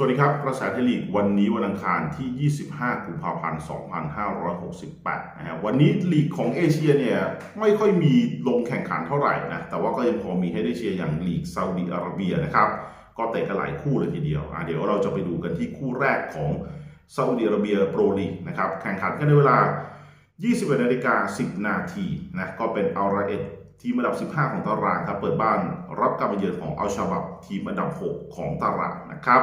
สวัสดีครับ กระแสเทลีกวันนี้วันอังคารที่ 25 กุมภาพันธ์ 2568 นะฮะ วันนี้ลีกของเอเชียเนี่ยไม่ค่อยมีลงแข่งขันเท่าไหร่นะ แต่ว่าก็ยังพอมีให้ได้เชียร์อย่างลีกซาอุดิอาระเบียนะครับ ก็เตะกันหลายคู่เลยทีเดียว อะเดี๋ยวเราจะไปดูกันที่คู่แรกของซาอุดิอาระเบียโปรลีกนะครับ แข่งขันกันในเวลา 21นาฬิกา 10 นาทีนะ ก็เป็นอัลราเอตทีมอันดับ 15 ของตารางครับ เปิดบ้านรับการมาเยือนของอัลชาบับทีมอันดับ 6 ของตารางนะครับ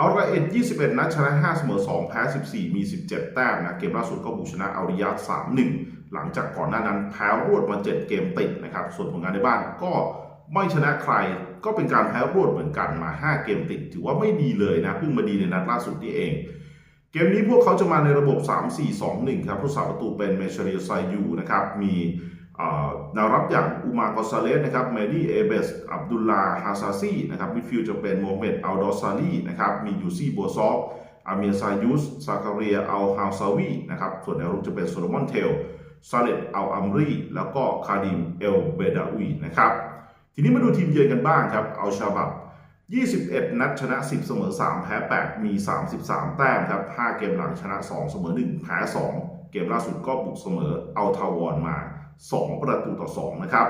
เอัลราเอต21นัดชนะ5เสมอ2แพ้14มี17แต้มนะเกมล่าสุดก็บุกชนะอัลริยาด3-1หลังจากก่อนหน้านั้นแพ้รวดมา7เกมติดนะครับส่วนผลงานในบ้านก็ไม่ชนะใครก็เป็นการแพ้รวดเหมือนกันมา 5 เกมติด ถือว่าไม่ดีเลยนะเพิ่งมาดีในนัดล่าสุดนี่เอง เกมนี้พวกเขาจะมาในระบบ 3-4-2-1 ครับผู้สาประตูเป็นเมชเรียไซยูนะครับมี แนวรับอย่างอุมากอซาเลสนะครับเมดี้เอเบสอับดุลลาฮาซาซีนะครับมิดฟิลด์จะเป็นโมเมดอัลดอซาลีนะครับมียูซี่บัวซอฟอาเมียซายุสซาคาเรียอัลฮาซาวีนะครับส่วนแนวรุกจะเป็นโซโลมอนเทลซาเลตอัลอัมรี แล้วก็คาดิมเอลเบดาวีนะครับทีนี้มาดูทีมเยือนกันบ้างครับอัลชาบับ 21 นัดชนะ 10 เสมอ 3 แพ้ 8 มี 33 แต้มครับ 5 เกมหลังชนะ 2 เสมอ 1 แพ้ 2 เกมล่าสุดก็บุกเสมออัลทาวอนมา 2 ประตูต่อ 2 นะครับ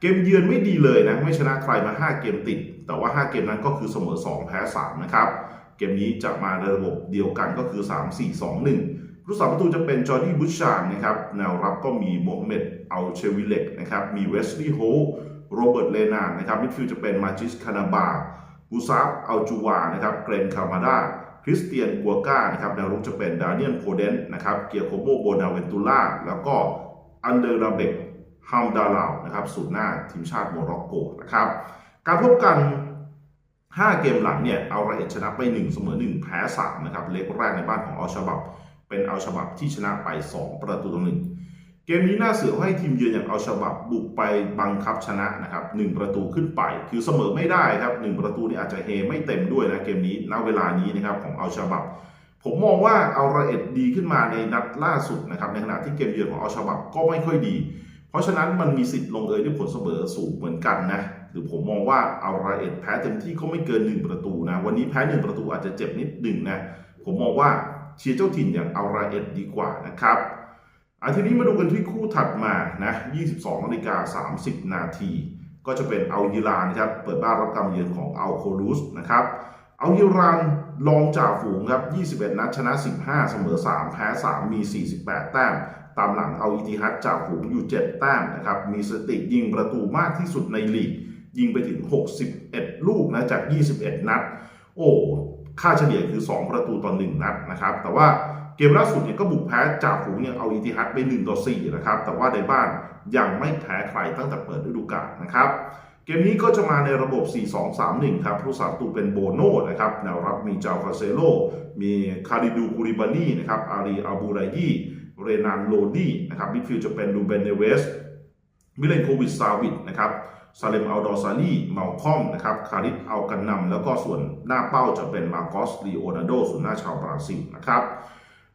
เกมเยือนไม่ดีเลยนะไม่ชนะใครมา 5 เกมติด แต่ว่า 5 เกมนั้นก็คือเสมอ 2 แพ้ 3 นะครับ เกมนี้จะมาในระบบเดียวกันก็คือ 3 4 2 1ผู้สาประตูจะเป็นจอร์ดี้บุชชานนะครับแนวรับก็มีโมฮัมเหม็ดอัลเชวิเล็กนะครับมีเวสลีย์โฮโรเบิร์ตเลนานนะครับมิดฟิลด์จะเป็นมาจิสคานาบามูซาฟอัลจูวานะครับเกรนคามาดาคริสเตียนกัวก้านะครับแนวรุกจะเป็นดาเนียนโพเดนนะครับเกียร์โคโมโบนาเวนตูล่าแล้วก็ อันเดอร์ราเบกฮัมดาลาวนะครับสูตรหน้าทีมชาติโมร็อกโกนะครับ การพบกัน 5 เกมหลังเนี่ยเอารเอตชนะไป 1 เสมอ 1 แพ้3นะครับเล็กแรกในบ้านของอัลชาบับ เป็นอัลชาบับที่ชนะไป 2 ประตูต่อหนึ่งเกมนี้น่าเสือให้ทีมเยือนอย่างอัลชาบับบุกไปบังคับชนะนะครับหประตูขึ้นไป คือเสมอไม่ได้ครับหประตูนี่อาจจะเฮไม่เต็มด้วยนะเกมนี้ณเวลานี้นะครับของอัลชาบับ ผมมองว่าเอัลราเอ็ดดีขึ้นมาในนัดล่าสุดนะครับ ในขณะที่เกมเยือนของอัลชาบับก็ไม่ค่อยดี เพราะฉะนั้นมันมีสิทธิ์ลงเอยด้วยผลเสมอสูงเหมือนกันนะหรือผมมองว่าเอัลราเอ็ดแพ้เต็มที่ก็ไม่เกิน 1 ประตูนะ วันนี้แพ้ 1 ประตูอาจจะเจ็บนิดหนึ่งนะ ผมมองว่าเชียร์เจ้าถิ่นอย่างเอัลราเอ็ดดีกว่านะครับอาทีนี้มาดูกันที่คู่ถัดมานะ 22นาฬิกา30 นาที ก็จะเป็นเอัลยิรานครับ เปิดบ้านรับการเยือนของอัลโคลูสนะครับ เอัลยิราน รองจ่าฝูงครับ 21 นัดชนะ 15 เสมอ 3 แพ้ 3 มี 48 แต้ม ตามหลังเอาอิติฮัดจ่าฝูงอยู่ 7 แต้มนะครับ มีสถิติยิงประตูมากที่สุดในลีก ยิงไปถึง 61 ลูกนะจาก 21 นัด โอ้ ค่าเฉลี่ยคือ 2 ประตูต่อ 1 นัดนะครับ แต่ว่าเกมล่าสุดเนี่ยก็บุกแพ้จ่าฝูงเนี่ยเอาอิติฮัดไป1ต่อ4นะครับ แต่ว่าในบ้านยังไม่แพ้ใครตั้งแต่เปิดฤดูกาลนะครับ เกมนี้ก็จะมาในระบบ 4-2-3-1 ครับ ผู้สาประตูเป็นโบโน่นะครับ แนวรับมีจาวคาเซโล มีคาริดูคูริบานีนะครับ อารีอาบูไรยีเรนานโลดีนะครับ มิดฟิลด์จะเป็นลูเบนเนเวส มิเลนโควิชซาวิดนะครับซาเลมอัลดอซาลีเมาคอมนะครับ คาริสอัลกันนำแล้วก็ส่วนหน้าเป้าจะเป็นมาโกสลีโอนาโดส่วนหน้าชาวบราซิลนะครับ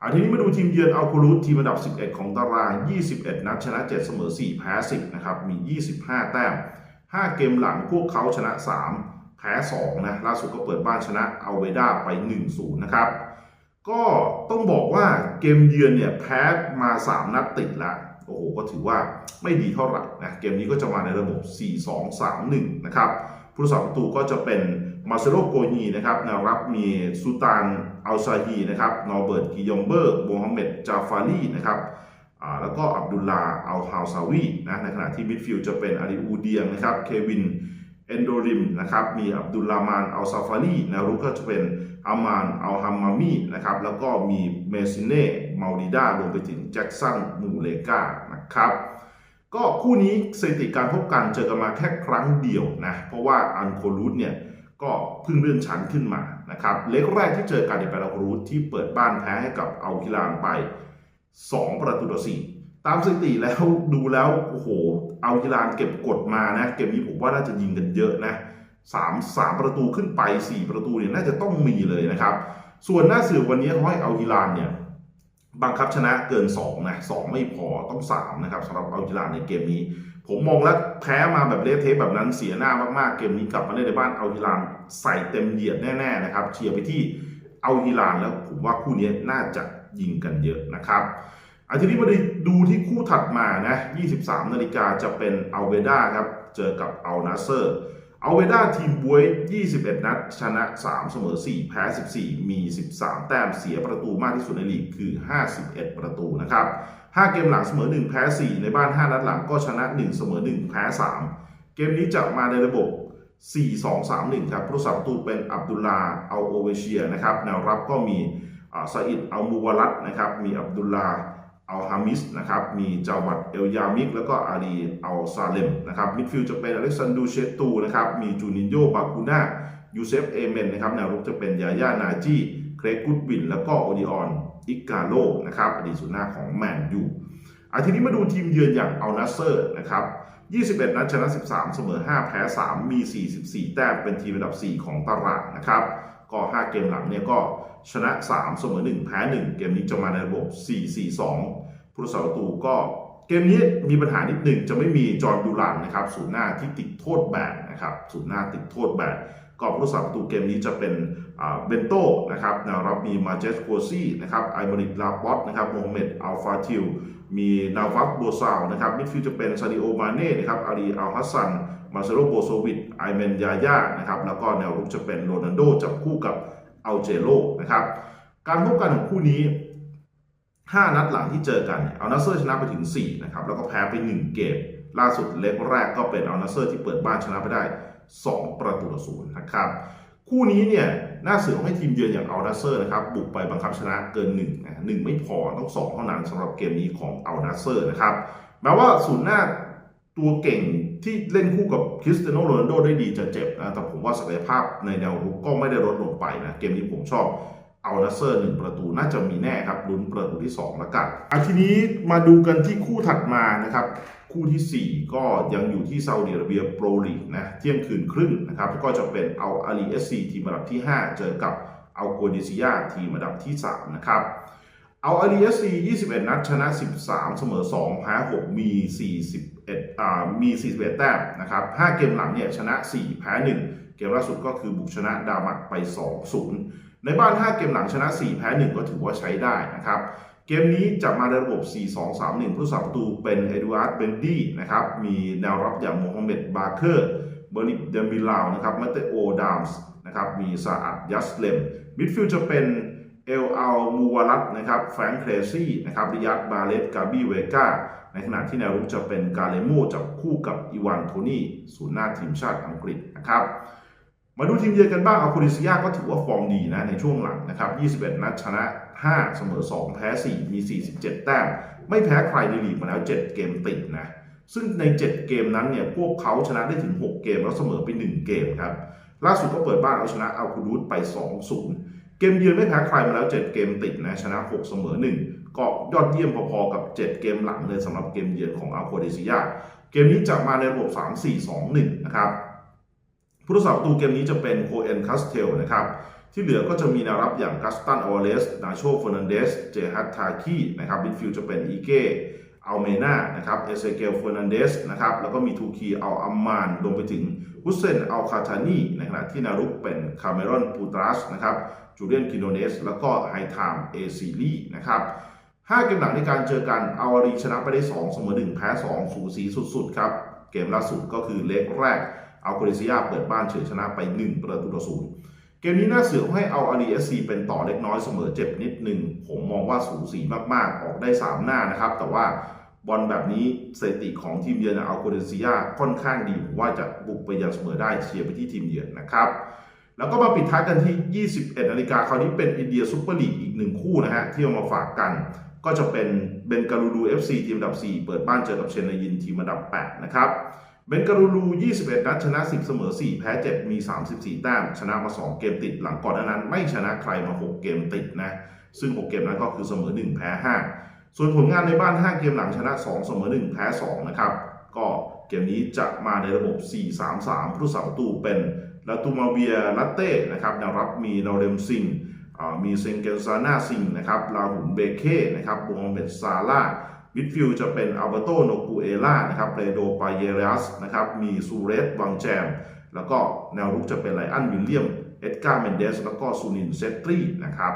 อาทีนี้มาดูทีมเยือนอัลคูรูทีมอันดับ 11 ของตาราง 21 นัดชนะ 7 เสมอ 4 แพ้ 10 นะครับ มี 25 แต้ม 5 เกมหลังพวกเขาชนะ 3 แพ้2นะล่าสุดก็เปิดบ้านชนะอัลเวด้าไป 1-0 นะครับ ก็ต้องบอกว่าเกมเยือนเนี่ยแพ้มา 3 นัดติดละโอ้โหก็ถือว่าไม่ดีเท่าไหร่นะเกมนี้ก็จะมาในระบบ 4-2-3-1 นะครับผู้รักษาประตูก็จะเป็นมาเซโลโกนีนะครับแนวรับมีซูตานอัลซาฮีนะครับนอร์เบิร์ตกิยอมเบอร์โมฮัมเหม็ดจาฟารีนะครับ แล้วก็อับดุลลาอัลฮาวซาวีนะในขณะที่มิดฟิลด์จะเป็นอาริอูเดียงนะครับเควินเอนโดริมนะครับมีอับดุลลามานอัลซาฟารีนวรุกก็จะเป็นอามานอัลฮัมมามีนะครับแล้วก็มีเมซิเน่มาดิดารวมไปถึงแจ็คสันมูเลกานะครับก็คู่นี้สถิติการพบกันเจอกันมาแค่ครั้งเดียวนะเพราะว่าอันโคลูดเนี่ยก็เพิ่งเลื่อนชั้นขึ้นมานะครับเล็กแรกที่เจอกันในแปลรูทที่เปิดบ้านแพ้ให้กับเอาคิลานไป 2 ประตูต่อ4ตามสถิติแล้วดูแล้วโอ้โห เอาคิลานเก็บกดมานะ เกมนี้ผมว่าน่าจะยิงกันเยอะนะ3 3ประตูขึ้นไป 4 ประตูเนี่ยน่าจะต้องมีเลยนะครับ ส่วนหน้าสื่อวันนี้เขาให้เอาคิลานเนี่ยบังคับชนะเกิน 2 นะ 2 ไม่พอต้อง 3 นะครับสำหรับเอาจิลานในเกมนี้ ผมมองแล้วแพ้มาแบบเลเทะแบบนั้นเสียหน้ามากๆ เกมนี้กลับมาเล่นในบ้านเอาฮิลานใส่เต็มเหยียดแน่ ๆ นะครับเชียร์ไปที่เอาฮิลานแล้วผมว่าคู่นี้น่าจะ ยิงกันเยอะนะครับอาทีนี้มาดูที่คู่ถัดมานะ 23 นาฬิกาจะเป็นอัลเวด้าครับ เจอกับอัลนาเซอร์อัลเวด้าทีมบวย 21 นัด ชนะ 3 เสมอ 4 แพ้ 14 มี 13 แต้มเสียประตูมากที่สุดในลีกคือ 51 ประตูนะครับ 5 เกมหลังเสมอ 1 แพ้ 4 ในบ้าน 5 นัดหลังก็ชนะ 1 เสมอ 1 แพ้ 3 เกมนี้จะมาในระบบ 4-2-3-1 ครับผู้สับตูเป็นอับดุลลาอัลโอเวเชียนะครับ แนวรับก็มี ซาอิดอัลมูวารัตนะครับมีอับดุลลาอัลฮามิสนะครับมีจาวัดเอลยามิก แล้วก็อาลีอัลซาเลมนะครับมิดฟิลด์จะเป็นอเล็กซานดูเชตูนะครับมีจูนินโยบาคูน่ายูเซฟเอเมนนะครับแนวรุกจะเป็นยาย่านาจีเครกกุดบินแล้วก็โอดิออนอิกาโลนะครับอดีตสุดหน้าของแมนยูอาทีนี้มาดูทีมเยือนอย่างอัลนัสเซอร์นะครับ 21 นัดชนะ 13 เสมอ 5 แพ้ 3 มี 44 แต้มเป็นทีมอันดับ 4 ของตารางนะครับ ก็ 5 เกมหลังเนี่ยก็ชนะ 3 เสมอ 1 แพ้ 1 เกมนี้จะมาในระบบ 4-4-2 ผู้รักษาประตูก็เกมนี้มีปัญหานิดหนึ่งจะไม่มีจอร์นดูรันนะครับศูนย์หน้าที่ติดโทษแบนนะครับศูนย์หน้าติดโทษแบนก็ผู้รักษาประตูเกมนี้จะเป็นเบนโต้นะครับแนวรับมีมาเจสโกซี่นะครับไอมาริกลาปอตนะครับโมฮัมเหม็ดอัลฟาทิลมีนาวัตโบซาวนะครับมิดฟิลด์จะเป็นซาดิโอมาเน่นะครับอารีอัลฮัสซัน มาเซโลโบโซวิดไอเมนยาย่านะครับแล้วก็แนวรุกจะเป็นโรนัลโดจับคู่กับอัลเจโรนะครับการพบกันของคู่นี้ 5 นัดหลังที่เจอกันเอานัสเซอร์ชนะไปถึง4นะครับแล้วก็แพ้ไป 1 เกม ล่าสุดเล็กแรกก็เป็นเอานัสเซอร์ที่เปิดบ้านชนะไปได้ 2 ประตูต่อศูนย์นะครับคู่นี้เนี่ยน่าเสือให้ทีมเยือนอย่างเอานัสเซอร์นะครับบุกไปบังคับชนะเกิน1นะหนึ่งไม่พอต้อง 2 เท่านั้นสำหรับเกมนี้ของเอานัสเซอร์นะครับแม้ว่าศูนย์หน้า ตัวเก่งที่เล่นคู่กับคริสเตียโนโรนัลโดได้ดีจะเจ็บนะ แต่ผมว่าศักยภาพในแนวรุกก็ไม่ได้ลดลงไปนะ เกมนี้ผมชอบเอานัสเซอร์หนึ่งประตูน่าจะมีแน่ครับลุ้นประตูที่2แล้วกันอะทีนี้มาดูกันที่คู่ถัดมานะครับ คู่ที่ 4 ก็ยังอยู่ที่ซาอุดิอาระเบียโปรลีกนะเที่ยงคืนครึ่งนะครับก็จะเป็นเอาอาลีเอสซีทีมอันดับที่ 5 เจอกับเอาโกดิซิยาทีมอันดับที่ 3 นะครับเอาอาลีเอสซี21 นัดชนะ 13 เสมอ2แพ้6มี 41อ่ามี 41 แต้มนะครับ 5 เกมหลังเนี่ยชนะ 4 แพ้ 1 เกมล่าสุดก็คือบุกชนะดามักไป 2-0 ในบ้าน 5 เกมหลังชนะ 4 แพ้ 1 ก็ถือว่าใช้ได้นะครับ เกมนี้จะมาในระบบ 4-2-3-1 ผู้สับประตูเป็นเอดูอาร์ดเบนดี้นะครับ มีแนวรับอย่างโมฮัมเหม็ดบาร์เคอร์เบอร์นิบเดมิลาวนะครับมาเตโอดามส์นะครับ มีซาอัดยัสเลมมิดฟิลด์จะเป็น เอลอัลมูวารัตนะครับแฟรงค์เครซี่นะครับริยัตบาเลตกาบี้เวกาในขณะที่แนวรุกจะเป็นกาเลโมจับคู่กับอีวานโทนี่ศูนย์หน้าทีมชาติอังกฤษนะครับมาดูทีมเยือนกันบ้างอาคูริซิยาก็ถือว่าฟอร์มดีนะในช่วงหลังนะครับ 21 นัดชนะ 5 เสมอ 2 แพ้ 4 มี 47 แต้ม ไม่แพ้ใครในลีกมาแล้ว 7 เกมติดนะ ซึ่งใน 7 เกมนั้นเนี่ย พวกเขาชนะได้ถึง 6 เกมแล้วเสมอไป 1 เกมครับ ล่าสุดก็เปิดบ้านเอาชนะอัลคูดูสไป 2-0 เกมเยือนไม่แพ้ใครมาแล้ว 7 เกมติดนะชนะ 6 เสมอ 1 ก็ยอดเยี่ยมพอๆกับ 7 เกมหลังเลยสำหรับเกมเยือนของอัลโคเดซิยาเกมนี้จะมาในระบบ 3-4-2-1 นะครับผู้รักษาประตูเกมนี้จะเป็นโคเอนคาสเทลนะครับที่เหลือก็จะมีแนวรับอย่างกัสตันออเลส นาโชเฟอร์นันเดส เจฮัตทาคีนะครับมิดฟิลด์จะเป็นอีเก้อัลเมนานะครับเอเซเกลเฟอร์นันเดสนะครับแล้วก็มีทูคีอัลอัมมานรวมไปถึงฮุสเซนอัลคาทานีในขณะที่นารุกเป็นคาเมรอนปูตรัสนะครับ จูเลียนคิโนเนส แล้วก็ไฮไทม์เอซิลีนะครับ5เกมหลังในการเจอกันเอาอารีชนะไปได้ 2 เสมอ1แพ้ 2 สูสีสุดๆครับ เกมล่าสุดก็คือเล็กแรกอาโคเรซิยาเปิดบ้านเฉยชนะไป 1 ประตูต่อศูนย์เกมนี้น่าเสือให้เอาอารีเอสซีเป็นต่อเล็กน้อยเสมอเจ็บนิดหนึ่ง ผมมองว่าสูสีมากๆ ออกได้ 3 หน้านะครับ แต่ว่าบอลแบบนี้สถิติของทีมเยือนอาโคเรซิยาค่อนข้างดีว่าจะบุกไปยังเสมอได้เชียร์ไปที่ทีมเยือนนะครับ แล้วก็มาปิดท้ายกันที่ 21นาฬิกาคราวนี้เป็นอินเดียซุปเปอร์ลีกอีกหนึ่งคู่นะฮะที่เอามาฝากกัน ก็จะเป็นเบนการูดู FC ทีมอันดับ 4 เปิดบ้านเจอกับเชนายินทีมอันดับ 8 นะครับเบนการูดู21 นัดชนะ 10 เสมอ 4 แพ้ 7 มี 34 แต้ม ชนะมา 2 เกมติด หลังก่อนนั้น ไม่ชนะใครมา 6 เกมติดนะ ซึ่ง 6 เกมนั้นก็คือเสมอ 1 แพ้ 5 ส่วนผลงานในบ้าน 5 เกมหลังชนะ 2 เสมอ 1 แพ้ 2 นะครับ ก็เกมนี้จะมาในระบบ 4-3-3 ผู้สาประตูเป็น ลาตูมาเบียลัตเต้นะครับแนวรับมีนอเรมซิงมีเซงเกลซานาซิงนะครับลาหุนเบเค่นะครับโมฮัมเหม็ดซาลามิดฟิลด์จะเป็นอัลเบโตโนกูเอล่านะครับเรโดปาเยรัสนะครับมีซูเรสวังแจม แล้วก็แนวรุกจะเป็นไลอันวิลเลียม เอ็ดการ์เมนเดส แล้วก็ซูนินเซตรีนะครับ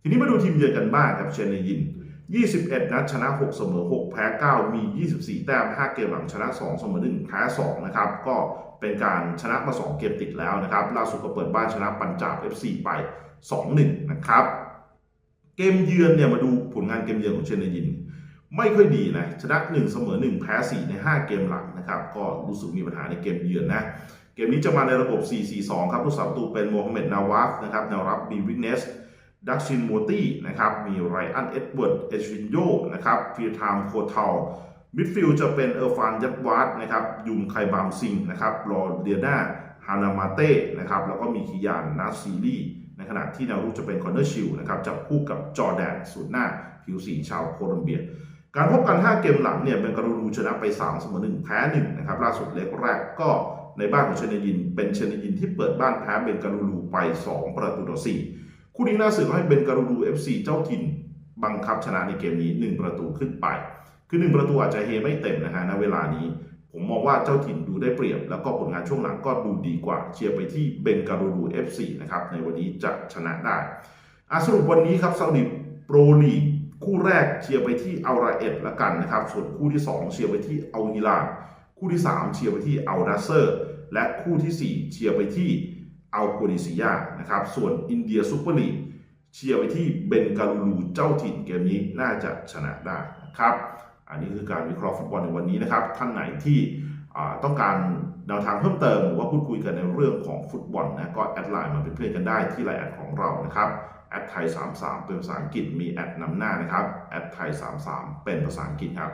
ทีนี้มาดูทีมเยือนกันบ้างครับเชนเนยิน 21 นัดชนะ 6 เสมอ 6 แพ้ 9 มี 24 แต้ม 5 เกมหลังชนะ 2 เสมอ 1 แพ้ 2 นะครับ ก็เป็นการชนะมา 2 เกมติดแล้วนะครับ ล่าสุดก็เปิดบ้านชนะปัญจาบ FC ไป 2-1 นะครับ เกมเยือนเนี่ยมาดูผลงานเกมเยือนของเชนยิน ไม่ค่อยดีนะ ชนะ 1 เสมอ 1 แพ้ 4 ใน 5 เกมหลังนะครับ ก็รู้สึกมีปัญหาในเกมเยือนนะ เกมนี้จะมาในระบบ 4-4-2 ครับผู้สาประตูเป็นโมฮัมเหม็ดนาวาฟนะครับ แนวรับบีวิกเนส ดักชินโมตี้นะครับ มีไรอันเอ็ดเวิร์ด เอชินโยนะครับฟีทามโคทาลมิดฟิลจะเป็นเออร์ฟานยัดวาร์ดนะครับ ยุมไคบามซิงนะครับรอเดียนาฮานามาเต้นะครับ แล้วก็มีคิยานนาซีรีในขณะที่แนวรุกจะเป็นคอนเนอร์ชิลนะครับจับคู่กับจอแดนสูตรหน้าผิวสีชาวโคลอมเบีย การพบกัน 5 เกมหลังเนี่ยเป็นการูชนะไป 3 เสมอ1แพ้1นะครับล่าสุดเล็กแรกก็ในบ้านของเชนยิน เป็นเชนยินที่เปิดบ้านแพ้เบนการูลูไป 2 ประตูต่อ4 คู่นี้น่าสืบให้เบนการูลู FC เจ้าถิ่นบังคับชนะในเกมนี้ 1 ประตูขึ้นไป คือ 1 ประตูอาจจะเฮไม่เต็มนะฮะณเวลานี้ ผมมองว่าเจ้าถิ่นดูได้เปรียบ แล้วก็ผลงานช่วงหลังก็ดูดีกว่าเชียร์ไปที่เบนการูลู FC นะครับในวันนี้จะชนะได้อาสรุปวันนี้ครับซาอุดิโปรลีกคู่แรกเชียร์ไปที่อัลราเอ็ดละกันนะครับ ส่วนคู่ที่ 2 เชียร์ไปที่อัลฮิลาลคู่ที่ 3 เชียร์ไปที่อัลดัสเซอร์ และคู่ที่ 4 เชียร์ไปที่ อัลโคดิซิยานะครับ ส่วนอินเดียซูเปอร์ลีกเชียร์ไปที่เบนกาลูลูเจ้าถิ่นเกมนี้น่าจะชนะได้นะครับ อันนี้คือการวิเคราะห์ฟุตบอลในวันนี้นะครับ ท่านไหนที่ต้องการแนวทางเพิ่มเติมหรือว่าพูดคุยกันในเรื่องของฟุตบอลนะก็แอดไลน์มาเป็นเพื่อนกันได้ที่ไลน์แอดของเรานะครับแอดไทย33เป็นภาษาอังกฤษมีแอดนำหน้านะครับแอดไทย33เป็นภาษาอังกฤษครับ